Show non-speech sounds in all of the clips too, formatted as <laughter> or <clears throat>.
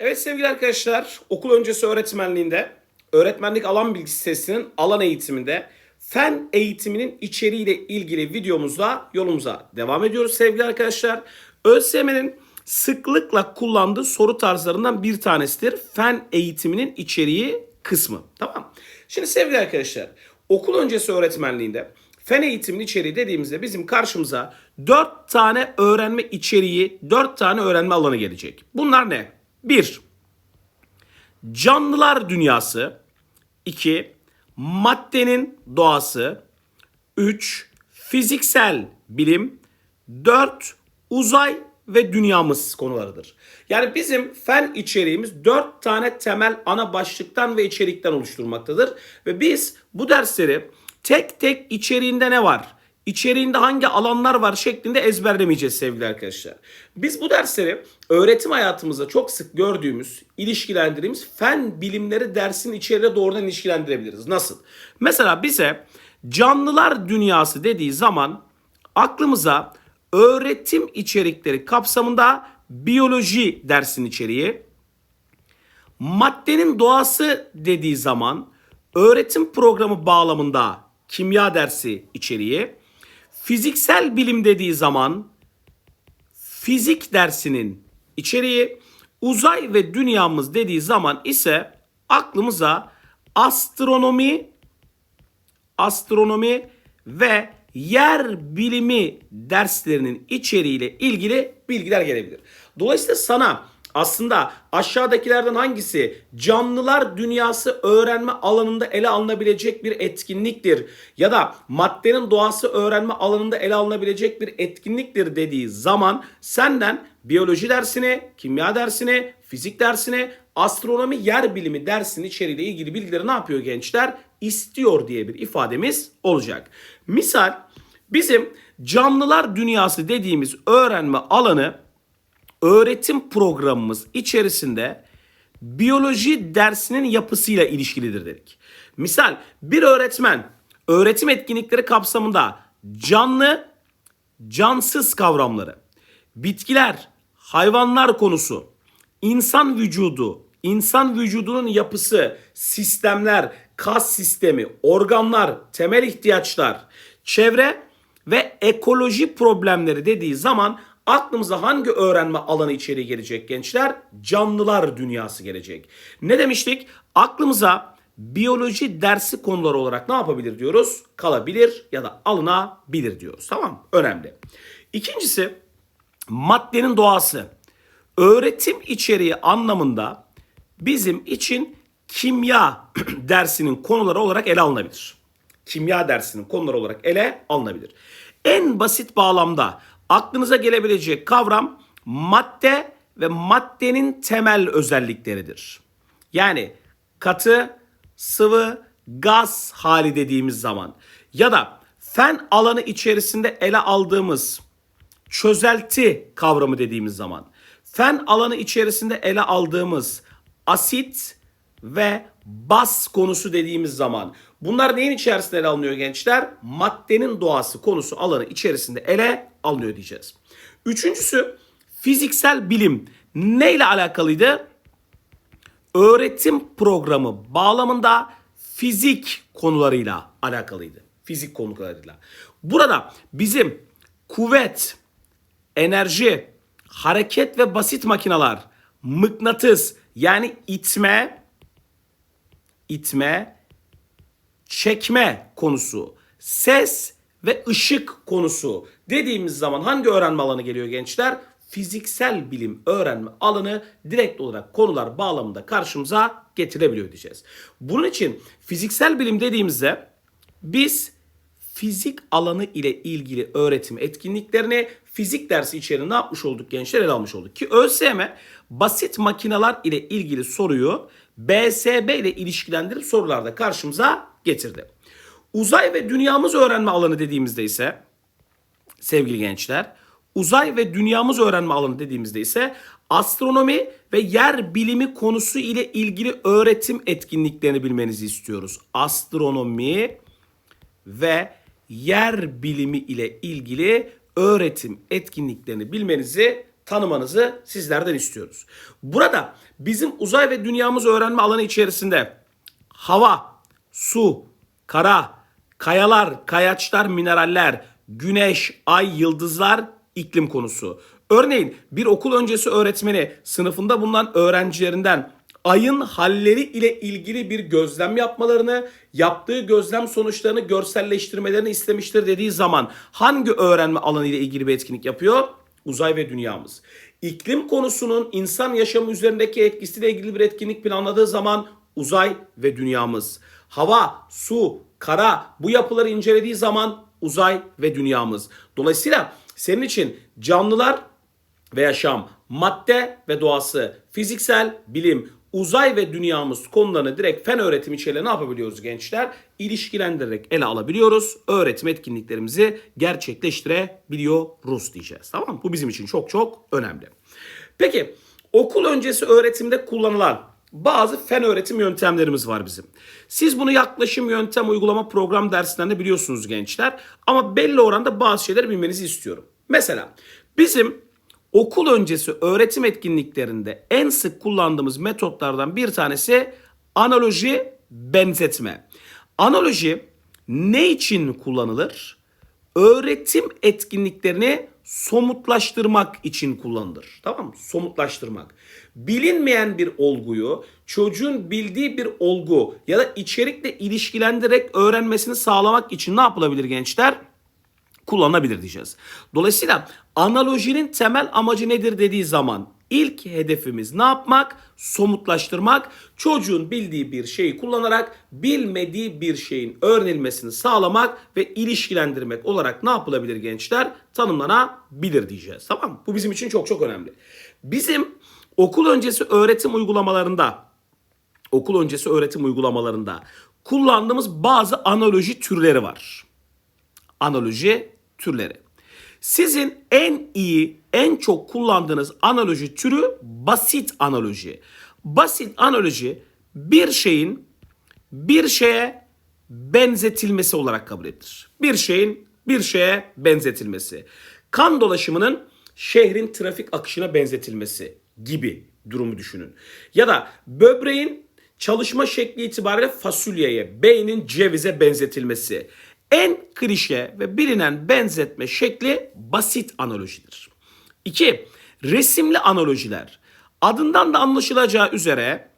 Evet sevgili arkadaşlar, okul öncesi öğretmenliğinde öğretmenlik alan bilgisi testinin alan eğitiminde fen eğitiminin içeriğiyle ilgili videomuzda yolumuza devam ediyoruz sevgili arkadaşlar. ÖSYM'nin sıklıkla kullandığı soru tarzlarından bir tanesidir. Fen eğitiminin içeriği kısmı. Tamam. Şimdi sevgili arkadaşlar, okul öncesi öğretmenliğinde fen eğitiminin içeriği dediğimizde bizim karşımıza 4 tane öğrenme içeriği, 4 tane öğrenme alanı gelecek. Bunlar ne? 1. Canlılar dünyası. 2. Maddenin doğası. 3. Fiziksel bilim. 4. Uzay ve dünyamız konularıdır. Yani bizim fen içeriğimiz 4 tane temel ana başlıktan ve içerikten oluşturmaktadır. Ve biz bu dersleri tek tek içeriğinde ne var? İçeriğinde hangi alanlar var şeklinde ezberlemeyeceğiz sevgili arkadaşlar. Biz bu dersleri öğretim hayatımızda çok sık gördüğümüz, ilişkilendirdiğimiz fen bilimleri dersin içeriğine doğrudan ilişkilendirebiliriz. Nasıl? Mesela bize canlılar dünyası dediği zaman aklımıza öğretim içerikleri kapsamında biyoloji dersinin içeriği, maddenin doğası dediği zaman öğretim programı bağlamında kimya dersi içeriği, fiziksel bilim dediği zaman fizik dersinin içeriği, uzay ve dünyamız dediği zaman ise aklımıza astronomi, astronomi ve yer bilimi derslerinin içeriğiyle ilgili bilgiler gelebilir. Dolayısıyla sana aslında aşağıdakilerden hangisi canlılar dünyası öğrenme alanında ele alınabilecek bir etkinliktir ya da maddenin doğası öğrenme alanında ele alınabilecek bir etkinliktir dediği zaman senden biyoloji dersini, kimya dersini, fizik dersini, astronomi, yer bilimi dersinin içeriğiyle ilgili bilgileri ne yapıyor gençler? İstiyor diye bir ifademiz olacak. Misal bizim canlılar dünyası dediğimiz öğrenme alanı öğretim programımız içerisinde biyoloji dersinin yapısıyla ilişkilidir dedik. Misal bir öğretmen öğretim etkinlikleri kapsamında canlı, cansız kavramları, bitkiler, hayvanlar konusu, insan vücudu, insan vücudunun yapısı, sistemler, kas sistemi, organlar, temel ihtiyaçlar, çevre ve ekoloji problemleri dediği zaman aklımıza hangi öğrenme alanı içeriği gelecek gençler? Canlılar dünyası gelecek. Ne demiştik? Aklımıza biyoloji dersi konuları olarak ne yapabilir diyoruz? Kalabilir ya da alınabilir diyoruz. Tamam Önemli. İkincisi maddenin doğası. Öğretim içeriği anlamında bizim için kimya <clears throat> dersinin konuları olarak ele alınabilir. Kimya dersinin konuları olarak ele alınabilir. En basit bağlamda aklınıza gelebilecek kavram madde ve maddenin temel özellikleridir. Yani katı, sıvı, gaz hali dediğimiz zaman ya da fen alanı içerisinde ele aldığımız çözelti kavramı dediğimiz zaman fen alanı içerisinde ele aldığımız asit ve bas konusu dediğimiz zaman bunlar neyin içerisinde ele alınıyor gençler? Maddenin doğası konusu alanı içerisinde ele alınıyor diyeceğiz. Üçüncüsü fiziksel bilim neyle alakalıydı? Öğretim programı bağlamında fizik konularıyla alakalıydı. Fizik konularıyla. Burada bizim kuvvet, enerji, hareket ve basit makineler, mıknatıs yani itme, itme, çekme konusu, ses ve ışık konusu dediğimiz zaman hangi öğrenme alanı geliyor gençler? Fiziksel bilim öğrenme alanı direkt olarak konular bağlamında karşımıza getirebiliyor diyeceğiz. Bunun için fiziksel bilim dediğimizde biz fizik alanı ile ilgili öğretim etkinliklerini fizik dersi içerisinde ne yapmış olduk gençler ele almış olduk. Ki ÖSYM basit makineler ile ilgili soruyu BSB ile ilişkilendirip sorularda karşımıza getirdi. Uzay ve dünyamız öğrenme alanı dediğimizde ise sevgili gençler uzay ve dünyamız öğrenme alanı dediğimizde ise astronomi ve yer bilimi konusu ile ilgili öğretim etkinliklerini bilmenizi istiyoruz. Astronomi ve yer bilimi ile ilgili öğretim etkinliklerini bilmenizi tanımanızı sizlerden istiyoruz. Burada bizim uzay ve dünyamız öğrenme alanı içerisinde hava, su, kara, kayalar, kayaçlar, mineraller, güneş, ay, yıldızlar, iklim konusu. Örneğin bir okul öncesi öğretmeni sınıfında bulunan öğrencilerinden ayın halleri ile ilgili bir gözlem yapmalarını, yaptığı gözlem sonuçlarını görselleştirmelerini istemiştir dediği zaman hangi öğrenme alanı ile ilgili bir etkinlik yapıyor? Uzay ve dünyamız. İklim konusunun insan yaşamı üzerindeki etkisiyle ilgili bir etkinlik planladığı zaman uzay ve dünyamız. Hava, su, kara bu yapıları incelediği zaman uzay ve dünyamız. Dolayısıyla senin için canlılar ve yaşam, madde ve doğası, fiziksel, bilim, uzay ve dünyamız konularını direkt fen öğretim içeriğiyle ne yapabiliyoruz gençler? İlişkilendirerek ele alabiliyoruz. Öğretim etkinliklerimizi gerçekleştirebiliyoruz diyeceğiz. Tamam mı? Bu bizim için çok çok önemli. Peki okul öncesi öğretimde kullanılan bazı fen öğretim yöntemlerimiz var bizim. Siz bunu yaklaşım, yöntem, uygulama, program derslerinde biliyorsunuz gençler. Ama belli oranda bazı şeyleri bilmenizi istiyorum. Mesela bizim okul öncesi öğretim etkinliklerinde en sık kullandığımız metotlardan bir tanesi analoji, benzetme. Analoji ne için kullanılır? Öğretim etkinliklerini somutlaştırmak için kullanılır. Tamam mı? Somutlaştırmak. Bilinmeyen bir olguyu çocuğun bildiği bir olgu ya da içerikle ilişkilendirerek öğrenmesini sağlamak için ne yapılabilir gençler? kullanılabilir diyeceğiz. Dolayısıyla analojinin temel amacı nedir dediği zaman ilk hedefimiz ne yapmak? Somutlaştırmak. Çocuğun bildiği bir şeyi kullanarak bilmediği bir şeyin öğrenilmesini sağlamak ve ilişkilendirmek olarak ne yapılabilir gençler? Tanımlanabilir diyeceğiz. Tamam mı? Bu bizim için çok çok önemli. Bizim okul öncesi öğretim uygulamalarında okul öncesi öğretim uygulamalarında kullandığımız bazı analoji türleri var. Analoji türleri. Sizin en iyi, en çok kullandığınız analoji türü basit analoji. Basit analoji bir şeyin bir şeye benzetilmesi olarak kabul edilir. Bir şeyin bir şeye benzetilmesi. Kan dolaşımının şehrin trafik akışına benzetilmesi gibi durumu düşünün. Ya da böbreğin çalışma şekli itibariyle fasulyeye, beynin cevize benzetilmesi. En klişe ve bilinen benzetme şekli basit analojidir. 2. Resimli analojiler. Adından da anlaşılacağı üzere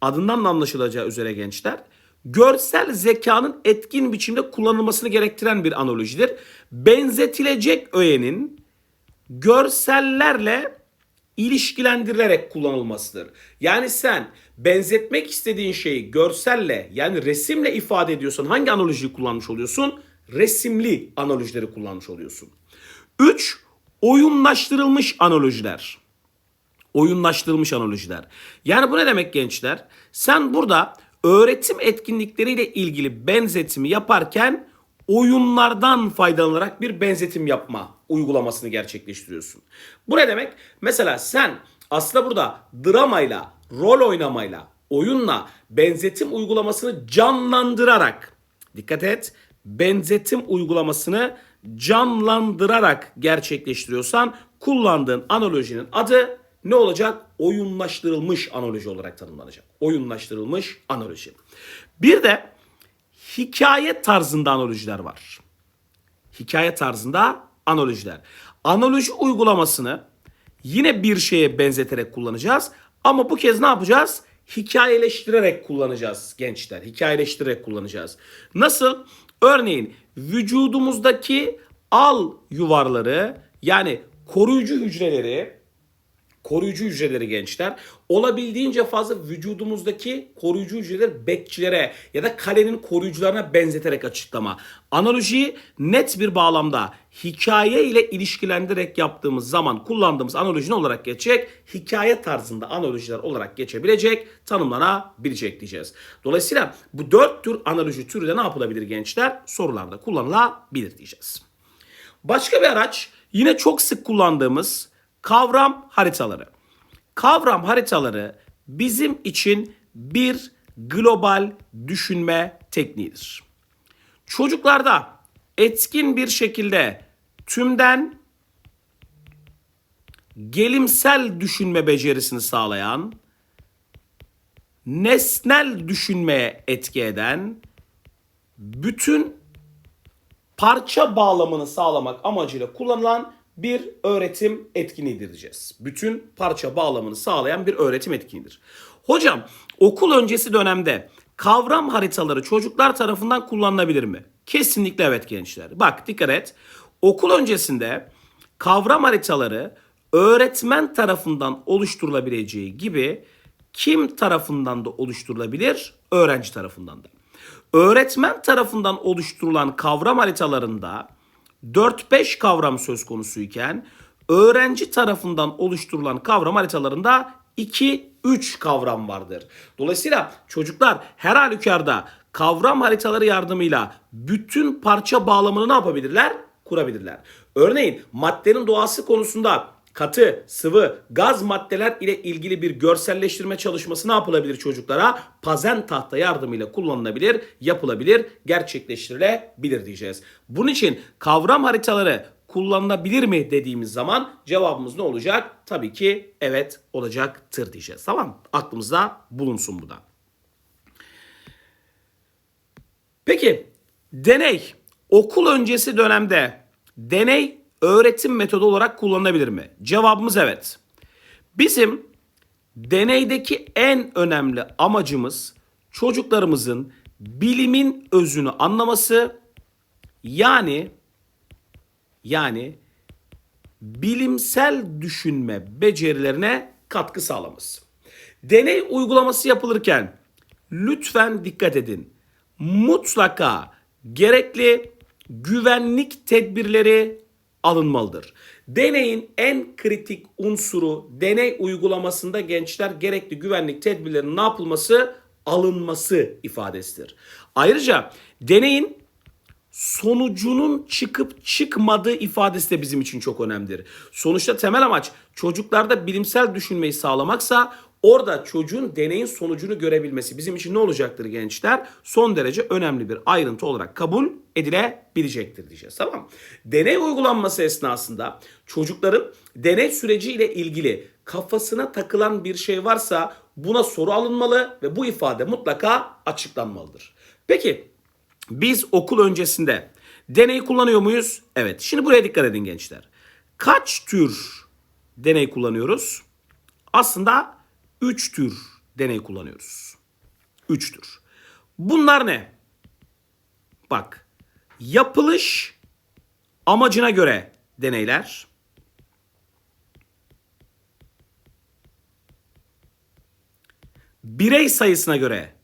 adından da anlaşılacağı üzere gençler görsel zekanın etkin biçimde kullanılmasını gerektiren bir analojidir. Benzetilecek öğenin görsellerle ilişkilendirilerek kullanılmasıdır. Yani sen benzetmek istediğin şeyi görselle yani resimle ifade ediyorsan hangi analojiyi kullanmış oluyorsun? Resimli analojileri kullanmış oluyorsun. 3. Oyunlaştırılmış analojiler. Oyunlaştırılmış analojiler. Yani bu ne demek gençler? Sen burada öğretim etkinlikleriyle ilgili benzetimi yaparken oyunlardan faydalanarak bir benzetim yapma uygulamasını gerçekleştiriyorsun. Bu ne demek? Mesela sen aslında burada dramayla, rol oynamayla, oyunla benzetim uygulamasını canlandırarak dikkat et benzetim uygulamasını canlandırarak gerçekleştiriyorsan kullandığın analojinin adı ne olacak? Oyunlaştırılmış analoji olarak tanımlanacak. Oyunlaştırılmış analoji. Bir de hikaye tarzında analojiler var. Hikaye tarzında analojiler. Analoji uygulamasını yine bir şeye benzeterek kullanacağız. Ama bu kez ne yapacağız? Hikayeleştirerek kullanacağız gençler. Hikayeleştirerek kullanacağız. Nasıl? Örneğin vücudumuzdaki al yuvarları yani koruyucu hücreleri koruyucu hücreleri gençler olabildiğince fazla vücudumuzdaki koruyucu hücreleri bekçilere ya da kalenin koruyucularına benzeterek açıklama. Analojiyi net bir bağlamda hikaye ile ilişkilendirerek yaptığımız zaman kullandığımız analoji ne olarak geçecek? Hikaye tarzında analojiler olarak geçebilecek, tanımlanabilecek diyeceğiz. Dolayısıyla bu dört tür analoji türü de ne yapılabilir gençler? Sorularda kullanılabilir diyeceğiz. Başka bir araç yine çok sık kullandığımız Kavram haritaları. Kavram haritaları bizim için bir global düşünme tekniğidir. Çocuklarda etkin bir şekilde tümden gelimsel düşünme becerisini sağlayan, nesnel düşünmeye etki eden, bütün parça bağlamını sağlamak amacıyla kullanılan bir öğretim etkinliğidir diyeceğiz. Bütün parça bağlamını sağlayan bir öğretim etkinliğidir. Hocam okul öncesi dönemde kavram haritaları çocuklar tarafından kullanılabilir mi? Kesinlikle evet gençler. Bak dikkat et. Okul öncesinde kavram haritaları öğretmen tarafından oluşturulabileceği gibi kim tarafından da oluşturulabilir? Öğrenci tarafından da. Öğretmen tarafından oluşturulan kavram haritalarında 4-5 kavram söz konusuyken öğrenci tarafından oluşturulan kavram haritalarında 2-3 kavram vardır. Dolayısıyla çocuklar her halükarda kavram haritaları yardımıyla bütün parça bağlamını ne yapabilirler? Kurabilirler. Örneğin maddenin doğası konusunda katı, sıvı, gaz maddeler ile ilgili bir görselleştirme çalışması ne yapılabilir çocuklara? Pazen tahta yardımıyla kullanılabilir, yapılabilir, gerçekleştirilebilir diyeceğiz. Bunun için kavram haritaları kullanılabilir mi dediğimiz zaman cevabımız ne olacak? Tabii ki evet olacaktır diyeceğiz. Tamam Aklımızda bulunsun bu da. Peki deney okul öncesi dönemde deney öğretim metodu olarak kullanılabilir mi? Cevabımız evet. Bizim deneydeki en önemli amacımız çocuklarımızın bilimin özünü anlaması yani yani bilimsel düşünme becerilerine katkı sağlaması. Deney uygulaması yapılırken lütfen dikkat edin. Mutlaka gerekli güvenlik tedbirleri alınmalıdır. Deneyin en kritik unsuru deney uygulamasında gençler gerekli güvenlik tedbirlerinin ne yapılması? Alınması ifadesidir. Ayrıca deneyin sonucunun çıkıp çıkmadığı ifadesi de bizim için çok önemlidir. Sonuçta temel amaç çocuklarda bilimsel düşünmeyi sağlamaksa orada çocuğun deneyin sonucunu görebilmesi bizim için ne olacaktır gençler? Son derece önemli bir ayrıntı olarak kabul edilebilecektir diyeceğiz. Tamam Deney uygulanması esnasında çocukların deney süreciyle ilgili kafasına takılan bir şey varsa buna soru alınmalı ve bu ifade mutlaka açıklanmalıdır. Peki biz okul öncesinde deney kullanıyor muyuz? Evet. Şimdi buraya dikkat edin gençler. Kaç tür deney kullanıyoruz? Aslında 3 tür deney kullanıyoruz. 3 tür. Bunlar ne? Bak. Yapılış amacına göre deneyler. Birey sayısına göre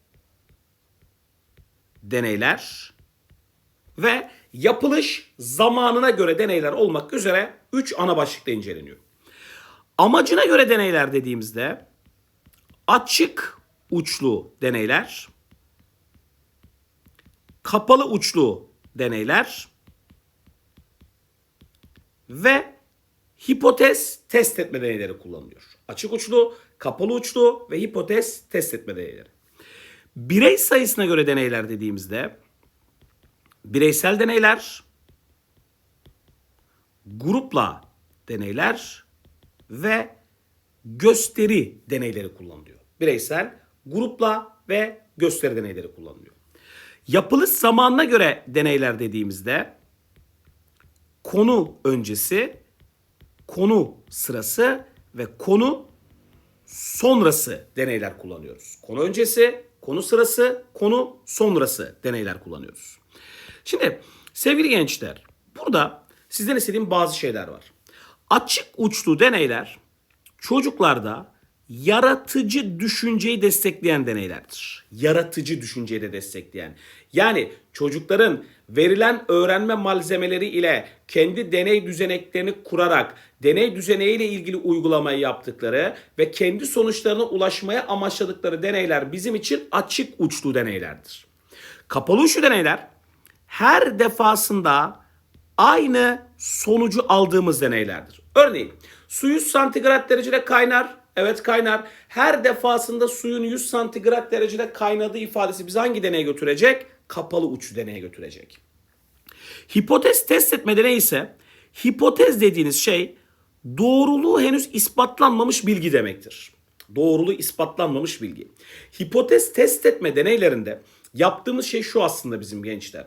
deneyler ve yapılış zamanına göre deneyler olmak üzere 3 ana başlıkta inceleniyor. Amacına göre deneyler dediğimizde açık uçlu deneyler, kapalı uçlu deneyler ve hipotez test etme deneyleri kullanılıyor. Açık uçlu, kapalı uçlu ve hipotez test etme deneyleri. Birey sayısına göre deneyler dediğimizde bireysel deneyler, grupla deneyler ve gösteri deneyleri kullanılıyor. Bireysel, grupla ve gösteri deneyleri kullanılıyor. Yapılış zamanına göre deneyler dediğimizde konu öncesi, konu sırası ve konu sonrası deneyler kullanıyoruz. Konu öncesi, konu sırası, konu sonrası deneyler kullanıyoruz. Şimdi sevgili gençler burada sizden istediğim bazı şeyler var. Açık uçlu deneyler çocuklarda yaratıcı düşünceyi destekleyen deneylerdir. Yaratıcı düşünceyi de destekleyen. Yani çocukların verilen öğrenme malzemeleri ile kendi deney düzeneklerini kurarak deney düzeneğiyle ilgili uygulamayı yaptıkları ve kendi sonuçlarına ulaşmaya amaçladıkları deneyler bizim için açık uçlu deneylerdir. Kapalı uçlu deneyler her defasında aynı sonucu aldığımız deneylerdir. Örneğin su 100 santigrat derecede kaynar. Evet kaynar. Her defasında suyun 100 santigrat derecede kaynadığı ifadesi bizi hangi deneye götürecek? Kapalı uçlu deneye götürecek. Hipotez test etme deneyi ise hipotez dediğiniz şey doğruluğu henüz ispatlanmamış bilgi demektir. Doğruluğu ispatlanmamış bilgi. Hipotez test etme deneylerinde yaptığımız şey şu aslında bizim gençler.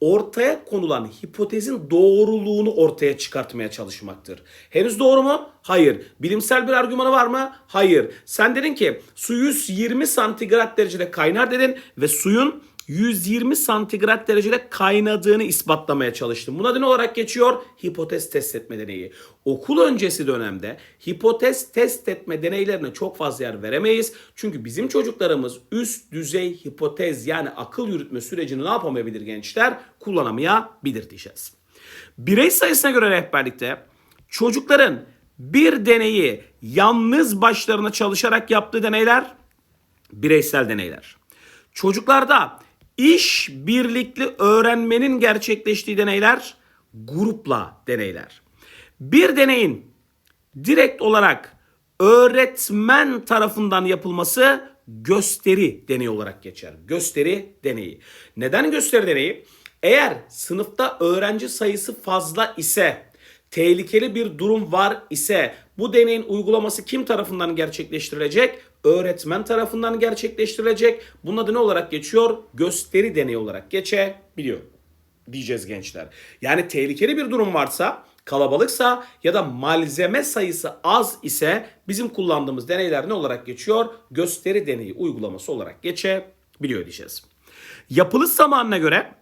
Ortaya konulan hipotezin doğruluğunu ortaya çıkartmaya çalışmaktır. Henüz doğru mu? Hayır. Bilimsel bir argümanı var mı? Hayır. Sen dedin ki su 120 santigrat derecede kaynar dedin ve suyun 120 santigrat derecede kaynadığını ispatlamaya çalıştım. Buna ne olarak geçiyor? Hipotez test etme deneyi. Okul öncesi dönemde hipotez test etme deneylerine çok fazla yer veremeyiz. Çünkü bizim çocuklarımız üst düzey hipotez yani akıl yürütme sürecini ne yapamayabilir gençler? Kullanamayabilir diyeceğiz. Birey sayısına göre rehberlikte çocukların bir deneyi yalnız başlarına çalışarak yaptığı deneyler bireysel deneyler. Çocuklarda iş birlikli öğrenmenin gerçekleştiği deneyler grupla deneyler. Bir deneyin direkt olarak öğretmen tarafından yapılması gösteri deneyi olarak geçer. Gösteri deneyi. Neden gösteri deneyi? Eğer sınıfta öğrenci sayısı fazla ise, tehlikeli bir durum var ise bu deneyin uygulaması kim tarafından gerçekleştirilecek? Öğretmen tarafından gerçekleştirilecek. Bunun adı ne olarak geçiyor? Gösteri deneyi olarak geçebiliyor diyeceğiz gençler. Yani tehlikeli bir durum varsa, kalabalıksa ya da malzeme sayısı az ise bizim kullandığımız deneyler ne olarak geçiyor? Gösteri deneyi uygulaması olarak geçebiliyor diyeceğiz. Yapılış zamanına göre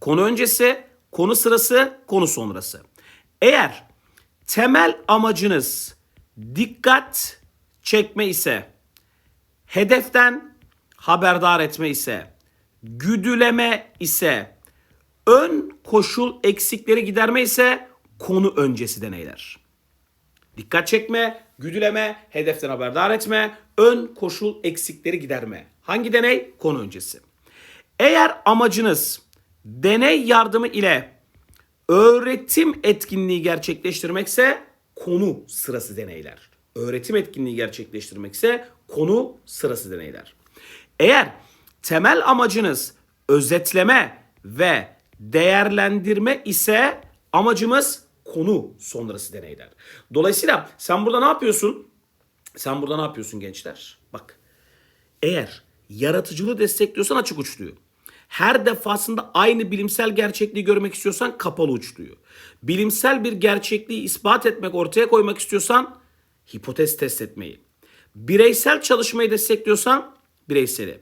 konu öncesi, konu sırası, konu sonrası. Eğer temel amacınız dikkat çekme ise, hedeften haberdar etme ise, güdüleme ise, ön koşul eksikleri giderme ise konu öncesi deneyler. Dikkat çekme, güdüleme, hedeften haberdar etme, ön koşul eksikleri giderme. Hangi deney? Konu öncesi. Eğer amacınız deney yardımı ile öğretim etkinliği gerçekleştirmekse konu sırası deneyler. Öğretim etkinliği gerçekleştirmekse konu sırası deneyler. Eğer temel amacınız özetleme ve değerlendirme ise amacımız konu sonrası deneyler. Dolayısıyla sen burada ne yapıyorsun? Sen burada ne yapıyorsun gençler? Bak eğer yaratıcılığı destekliyorsan açık uçluyu. Her defasında aynı bilimsel gerçekliği görmek istiyorsan kapalı uçluyu. Bilimsel bir gerçekliği ispat etmek, ortaya koymak istiyorsan hipotez test etmeyi. Bireysel çalışmayı destekliyorsan bireyseli.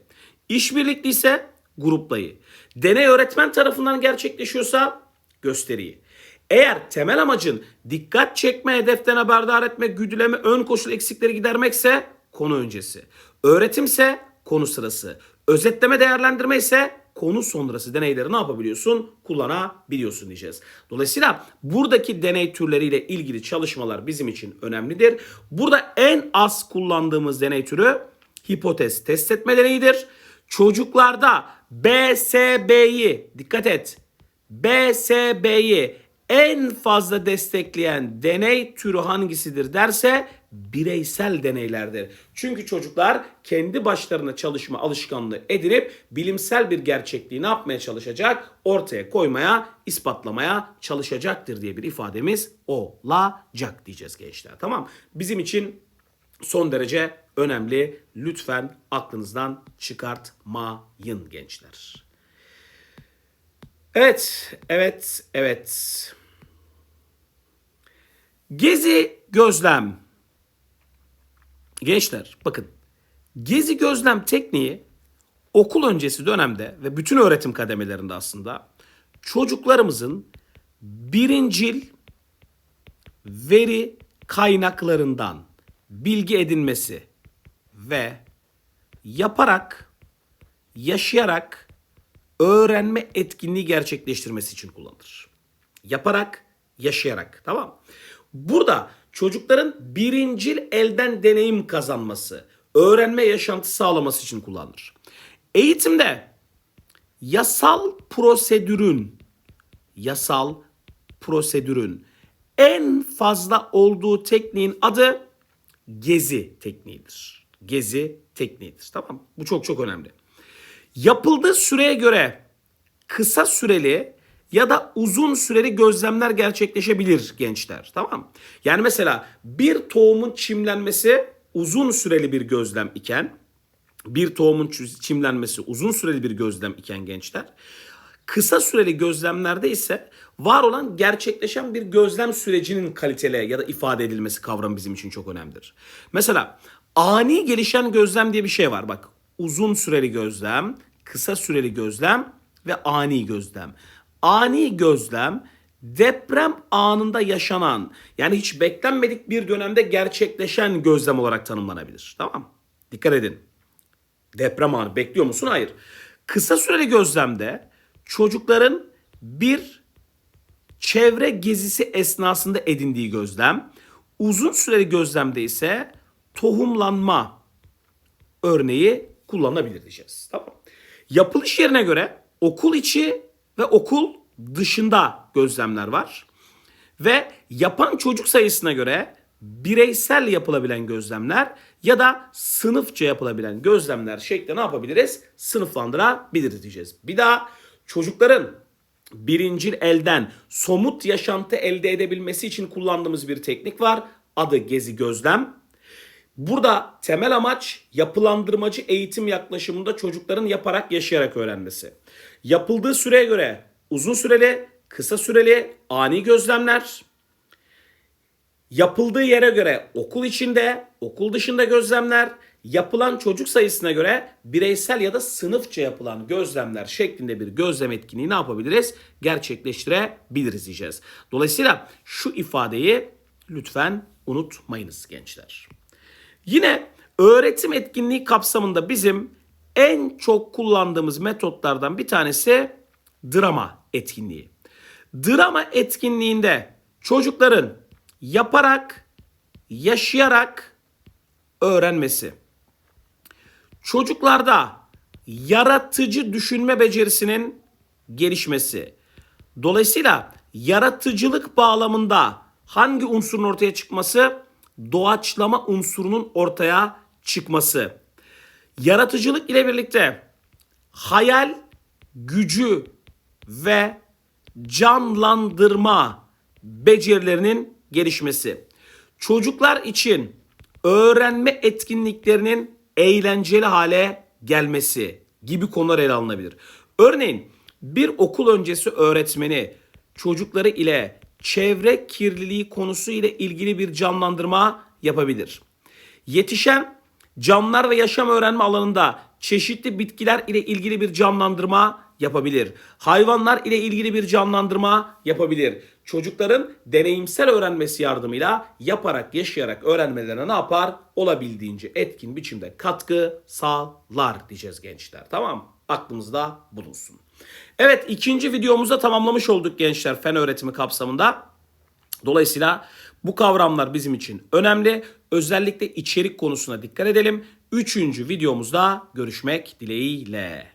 İşbirlikli ise gruplayı. Deney öğretmen tarafından gerçekleşiyorsa gösteriyi. Eğer temel amacın dikkat çekme, hedeften haberdar etme, güdüleme, ön koşul eksikleri gidermekse konu öncesi. Öğretimse konu sırası. Özetleme değerlendirme ise konu sonrası deneyleri ne yapabiliyorsun? Kullanabiliyorsun diyeceğiz. Dolayısıyla buradaki deney türleriyle ilgili çalışmalar bizim için önemlidir. Burada en az kullandığımız deney türü hipotez test etme deneyidir. Çocuklarda BSB'yi dikkat et. BSB'yi en fazla destekleyen deney türü hangisidir derse bireysel deneylerdir. Çünkü çocuklar kendi başlarına çalışma alışkanlığı edinip bilimsel bir gerçekliği ne yapmaya çalışacak? Ortaya koymaya, ispatlamaya çalışacaktır diye bir ifademiz olacak diyeceğiz gençler. Tamam. Bizim için son derece önemli. Lütfen aklınızdan çıkartmayın gençler. Evet, evet, evet. Gezi gözlem. Gençler bakın. Gezi gözlem tekniği okul öncesi dönemde ve bütün öğretim kademelerinde aslında çocuklarımızın birincil veri kaynaklarından bilgi edinmesi ve yaparak, yaşayarak öğrenme etkinliği gerçekleştirmesi için kullanılır. Yaparak, yaşayarak. Tamam. Burada çocukların birincil elden deneyim kazanması, öğrenme yaşantı sağlaması için kullanılır. Eğitimde yasal prosedürün yasal prosedürün en fazla olduğu tekniğin adı gezi tekniğidir. Gezi tekniğidir. Tamam Bu çok çok önemli. Yapıldığı süreye göre kısa süreli ya da uzun süreli gözlemler gerçekleşebilir gençler. Tamam Yani mesela bir tohumun çimlenmesi uzun süreli bir gözlem iken bir tohumun çimlenmesi uzun süreli bir gözlem iken gençler kısa süreli gözlemlerde ise var olan gerçekleşen bir gözlem sürecinin kaliteli ya da ifade edilmesi kavramı bizim için çok önemlidir. Mesela ani gelişen gözlem diye bir şey var. Bak uzun süreli gözlem, kısa süreli gözlem ve ani gözlem. Ani gözlem deprem anında yaşanan yani hiç beklenmedik bir dönemde gerçekleşen gözlem olarak tanımlanabilir. Tamam? Dikkat edin. Deprem anı bekliyor musun? Hayır. Kısa süreli gözlemde çocukların bir çevre gezisi esnasında edindiği gözlem, uzun süreli gözlemde ise tohumlanma örneği kullanılabilir diyeceğiz. Tamam. Yapılış yerine göre okul içi ve okul dışında gözlemler var. Ve yapan çocuk sayısına göre bireysel yapılabilen gözlemler ya da sınıfça yapılabilen gözlemler şeklinde ne yapabiliriz? Sınıflandırabiliriz diyeceğiz. Bir daha çocukların birincil elden somut yaşantı elde edebilmesi için kullandığımız bir teknik var. Adı gezi gözlem. Burada temel amaç yapılandırmacı eğitim yaklaşımında çocukların yaparak yaşayarak öğrenmesi. Yapıldığı süreye göre uzun süreli, kısa süreli, ani gözlemler. Yapıldığı yere göre okul içinde, okul dışında gözlemler, yapılan çocuk sayısına göre bireysel ya da sınıfça yapılan gözlemler şeklinde bir gözlem etkinliği ne yapabiliriz? Gerçekleştirebiliriz diyeceğiz. Dolayısıyla şu ifadeyi lütfen unutmayınız gençler. Yine öğretim etkinliği kapsamında bizim en çok kullandığımız metotlardan bir tanesi drama etkinliği. Drama etkinliğinde çocukların yaparak, yaşayarak öğrenmesi. Çocuklarda yaratıcı düşünme becerisinin gelişmesi. Dolayısıyla yaratıcılık bağlamında hangi unsurun ortaya çıkması? Doğaçlama unsurunun ortaya çıkması. Yaratıcılık ile birlikte hayal gücü ve canlandırma becerilerinin gelişmesi. Çocuklar için öğrenme etkinliklerinin eğlenceli hale gelmesi gibi konular ele alınabilir. Örneğin bir okul öncesi öğretmeni çocukları ile çevre kirliliği konusu ile ilgili bir canlandırma yapabilir. Yetişen canlılar ve yaşam öğrenme alanında çeşitli bitkiler ile ilgili bir canlandırma yapabilir. Hayvanlar ile ilgili bir canlandırma yapabilir. Çocukların deneyimsel öğrenmesi yardımıyla yaparak, yaşayarak öğrenmelerine ne yapar? Olabildiğince etkin biçimde katkı sağlar diyeceğiz gençler. Tamam mı? Aklımızda bulunsun. Evet ikinci videomuzda tamamlamış olduk gençler fen öğretimi kapsamında. Dolayısıyla bu kavramlar bizim için önemli. Özellikle içerik konusuna dikkat edelim. Üçüncü videomuzda görüşmek dileğiyle.